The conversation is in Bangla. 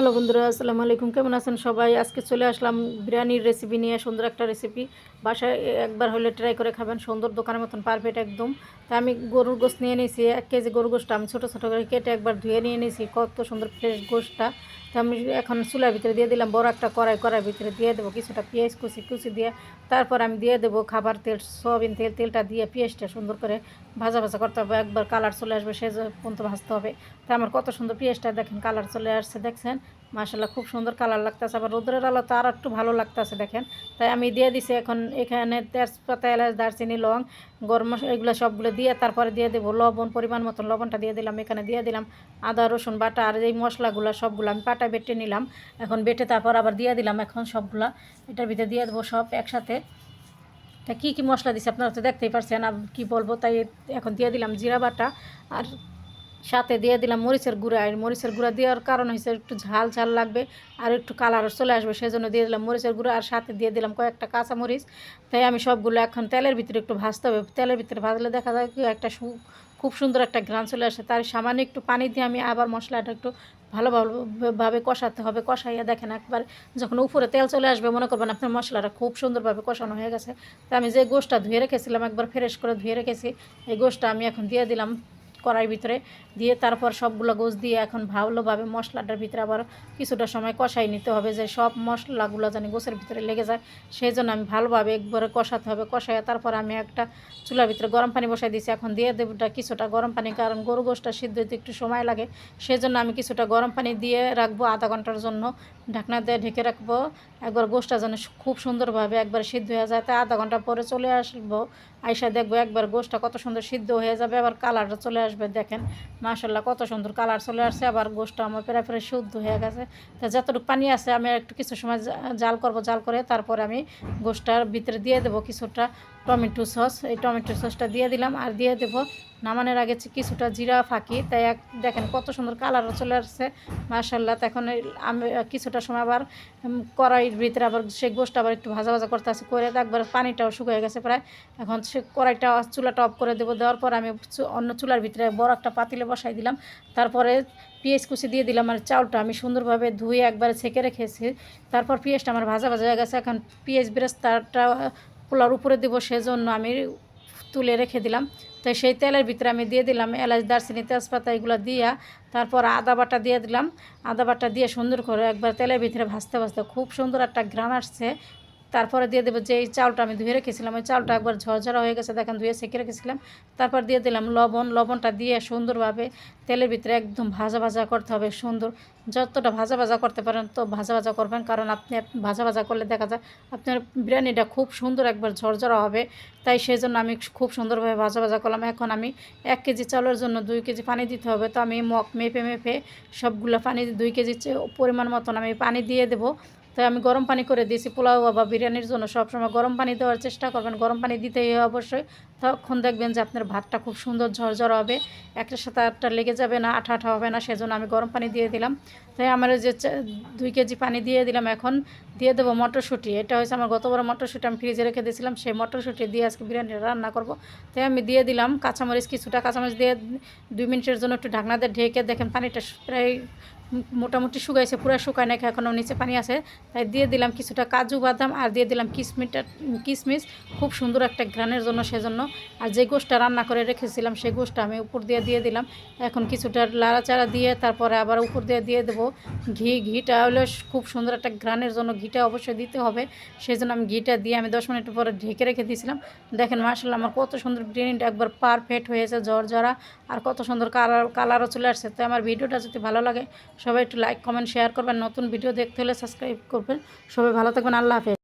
হ্যালো বন্ধুরা, আসসালামু আলাইকুম। কেমন আছেন সবাই? আজকে চলে আসলাম বিরিয়ানির রেসিপি নিয়ে, সুন্দর একটা রেসিপি বাসায় একবার হলে ট্রাই করে খাবেন, সুন্দর দোকানের মতন পারফেক্ট একদম। তা আমি গরুর গোস নিয়ে নিয়েছি এক কেজি গরুর গোষ্ঠটা আমি ছোটো ছোটো করে কেটে একবার ধুয়ে নিয়ে নিয়েছি কত সুন্দর ফ্রেশ গোষ্ঠটা তো আমি এখন চুলার ভিতরে দিয়ে দিলাম বড় একটা কড়াই কড়াই ভিতরে দিয়ে দেবো কিছুটা পেঁয়াজ কুচি কুচি দিয়ে তারপর আমি দিয়ে দেবো খাবার তেল, সয়াবিন তেল, তেলটা দিয়ে পেঁয়াজটা সুন্দর করে ভাজা ভাজা করতে হবে, একবার কালার চলে আসবে সে পর্যন্ত ভাজতে হবে। তা আমার কত সুন্দর পেঁয়াজটা দেখেন, কালার চলে আসছে, দেখছেন? মাসাল্লাহ খুব সুন্দর কালার লাগতেছে। আবার রোদ্রের আলো তো আর একটু ভালো লাগতেছে, দেখেন। তাই আমি দিয়ে দিছি এখন এখানে তেজপাতা, এলাচ, দারচিনি, লং, গরম এগুলো সবগুলো দিয়ে তারপরে দিয়ে দেবো লবণ, পরিমাণ মতন লবণটা দিয়ে দিলাম, এখানে দিয়ে দিলাম আদা, রসুন, বাটা আর এই মশলাগুলো সবগুলো আমি পাটা বেটে নিলাম। এখন বেটে তারপর আবার দিয়ে দিলাম এখন সবগুলা। এটার ভিতরে দিয়ে দেবো সব একসাথে। তা কী কী মশলা দিছে আপনারা তো দেখতেই পারছেন, আর কী বলব, তাই এখন দিয়ে দিলাম জিরা বাটা আর সাথে দিয়ে দিলাম মরিচের গুঁড়া। আর মরিচের গুঁড়া দেওয়ার কারণ হয়েছে একটু ঝাল ঝাল লাগবে আর একটু কালার চলে আসবে সেই জন্য দিয়ে দিলাম মরিচের গুঁড়া আর সাথে দিয়ে দিলাম কয়েকটা কাঁচা মরিচ তাই আমি সবগুলো এখন তেলের ভিতরে একটু ভাজতে হবে। তেলের ভিতরে ভাজলে দেখা যায় কি একটা খুব সুন্দর একটা ঘ্রাণ চলে আসে। তার সামান্য একটু পানি দিয়ে আমি আবার মশলাটা একটু ভালোভাবে কষাতে হবে। কষাইয়া দেখেন একবার যখন উপরে তেল চলে আসবে, মনে করবেন আপনার মশলাটা খুব সুন্দরভাবে কষানো হয়ে গেছে। তা আমি যে গোষ্ঠটা ধুয়ে রেখেছিলাম, একবার ফ্রেশ করে ধুয়ে রেখেছি, এই গোষ্ঠটা আমি এখন দিয়ে দিলাম। কড়াই ভিতরে দিয়ে তারপর সবগুলো গোছ দিয়ে এখন ভালোভাবে মশলাটার ভিতরে আবার কিছুটা সময় কষাই নিতে হবে যে সব মশলাগুলো জানি গোছের ভিতরে লেগে যায়। সেই জন্য আমি ভালোভাবে একবারে কষাতে হবে। কষাইয়া তারপর আমি একটা চুলার ভিতরে গরম পানি বসাই দিয়েছি এখন দিয়ে দেবোটা কিছুটা গরম পানি, কারণ গরু গোষ্ঠটা সিদ্ধ হতে একটু সময় লাগে। সেই জন্য আমি কিছুটা গরম পানি দিয়ে রাখব আধা ঘণ্টার জন্য। ঢাকনা দিয়ে ঢেকে রাখব। একবার গোষ্ঠটা যেন খুব সুন্দরভাবে একবার সিদ্ধ হয়ে যায়, তাই আধা ঘণ্টা পরে চলে আসব। আইসা দেখব একবার গোষ্ঠটা কত সুন্দর সিদ্ধ হয়ে যাবে, আবার কালারটা চলে আসবে, দেখেন। মাশাল্লাহ কত সুন্দর কালার চলে আসছে, আবার গোষ্ঠটা আমার প্রায় প্রায় শুদ্ধ হয়ে গেছে। তা যতটুকু পানি আছে আমি একটু কিছু সময় জাল করব, জাল করে তারপরে আমি গোষ্ঠটার ভিতরে দিয়ে দেবো কিছুটা টমেটো সস। এই টমেটো সসটা দিয়ে দিলাম, আর দিয়ে দেবো নামানোর আগে কিছুটা জিরা ফাঁকি। তাই এক দেখেন কত সুন্দর কালারও চলে আসছে মার্শাল্লাহ এখন আমি কিছুটা সময় আবার কড়াইয়ের ভিতরে আবার সে গোষ্ঠ আবার একটু ভাজা ভাজা করতে আছে, করে একবার পানিটাও শুকিয়ে গেছে প্রায়। এখন সে কড়াইটা, চুলাটা অফ করে দেবো, দেওয়ার পর আমি অন্য চুলার ভিতরে বড় একটা পাতিলে বসাই দিলাম। তারপরে পেঁয়াজ কুচি দিয়ে দিলাম আর চাউলটা আমি সুন্দরভাবে ধুয়ে একবারে ছেঁকে রেখেছি। তারপর পেঁয়াজটা আমার ভাজা ভাজা হয়ে গেছে। এখন পেঁয়াজ বেরেস্তাটা পোলার উপরে দেবো, সেজন্য আমি তুলে রেখে দিলাম। তো সেই তেলের ভিতরে আমি দিয়ে দিলাম এলাচ, দারচিনি, তেজপাতা, এগুলো দিয়া তারপর আদা বাটা দিয়ে দিলাম। আদা বাটা দিয়ে সুন্দর করে একবার তেলের ভিতরে ভাজতে ভাজতে খুব সুন্দর একটা ঘ্রাণ আসছে। তারপরে দিয়ে দেবো যে এই চালটা আমি ধুয়ে রেখেছিলাম, ওই চালটা একবার ঝরঝরা হয়ে গেছে, দেখেন ধুয়ে সেঁকে রেখেছিলাম। তারপর দিয়ে দিলাম লবণ, লবণটা দিয়ে সুন্দরভাবে তেলের ভিতরে একদম ভাজা ভাজা করতে হবে, সুন্দর। যতটা ভাজা ভাজা করতে পারেন তো ভাজা ভাজা করবেন, কারণ আপনি ভাজা ভাজা করলে দেখা যায় আপনার বিরিয়ানিটা খুব সুন্দর একবার ঝরঝরা হবে। তাই সেই জন্য আমি খুব সুন্দরভাবে ভাজা ভাজা করলাম। এখন আমি এক কেজি চালের জন্য দুই কেজি পানি দিতে হবে। তো আমি মগ মেপে মেপে সবগুলো পানি দুই কেজি পরিমাণ মতন আমি পানি দিয়ে দেবো। তাই আমি গরম পানি করে দিয়েছি, পোলাও বা বিরিয়ানির জন্য। সবসময় গরম পানি দেওয়ার চেষ্টা করবেন। গরম পানি দিতে দিতেই অবশ্যই। তখন দেখবেন যে আপনার ভাতটা খুব সুন্দর ঝরঝর হবে। একটার সাথে আটটা লেগে যাবে না, আঠা আঠা হবে না, সেজন্য আমি গরম পানি দিয়ে দিলাম। তাই আমার যে দুই কেজি পানি দিয়ে দিলাম এখন। দিয়ে দেবো মটরশুঁটি। এটা হচ্ছে আমার গতবার মটরশুঁটি। আমি ফ্রিজে রেখে দিয়েছিলাম, সেই মটরশুঁটি দিয়ে আজকে বিরিয়ানি রান্না করব। তাই আমি দিয়ে দিলাম কাঁচামরিচ, কিছুটা কাঁচামরিচ দিয়ে দুই মিনিটের জন্য একটু ঢাকনা দিয়ে ঢেকে দেখেন পানিটা প্রায় মোটামুটি শুকাইছে, পুরো শুকায় নাকি এখনও নিচে পানি আছে। তাই দিয়ে দিলাম কিছুটা কাজু বাদাম আর দিয়ে দিলাম কিসমিটা কিসমিস। খুব সুন্দর একটা ঘ্রানের জন্য সেজন্য। আর যে গোষ্ঠটা রান্না করে রেখেছিলাম সেই গোষ্ঠটা আমি উপর দিয়ে দিয়ে দিলাম। এখন কিছুটা লাড়াচাড়া দিয়ে তারপরে আবার উপর দিয়ে দিয়ে দেবো। ঘি, ঘিটা হলে খুব সুন্দর একটা ঘ্রানের জন্য ঘিটা অবশ্যই দিতে হবে। সেই জন্য আমি ঘিটা দিয়ে আমি দশ মিনিট পরে ঢেকে রেখে দিয়েছিলাম। দেখেন মার্শাল আমার কত সুন্দর বিরিয়ানিটা একবার পারফেক্ট হয়েছে, ঝরঝরা। আর কত সুন্দর কালার কালারও চলে আসছে। তো আমার ভিডিওটা যদি ভালো লাগে সবাই একটু লাইক কমেন্ট শেয়ার করবেন। নতুন ভিডিও দেখতে হলে সাবস্ক্রাইব করবেন। সবাই ভালো থাকবেন। আল্লাহ হাফেজ।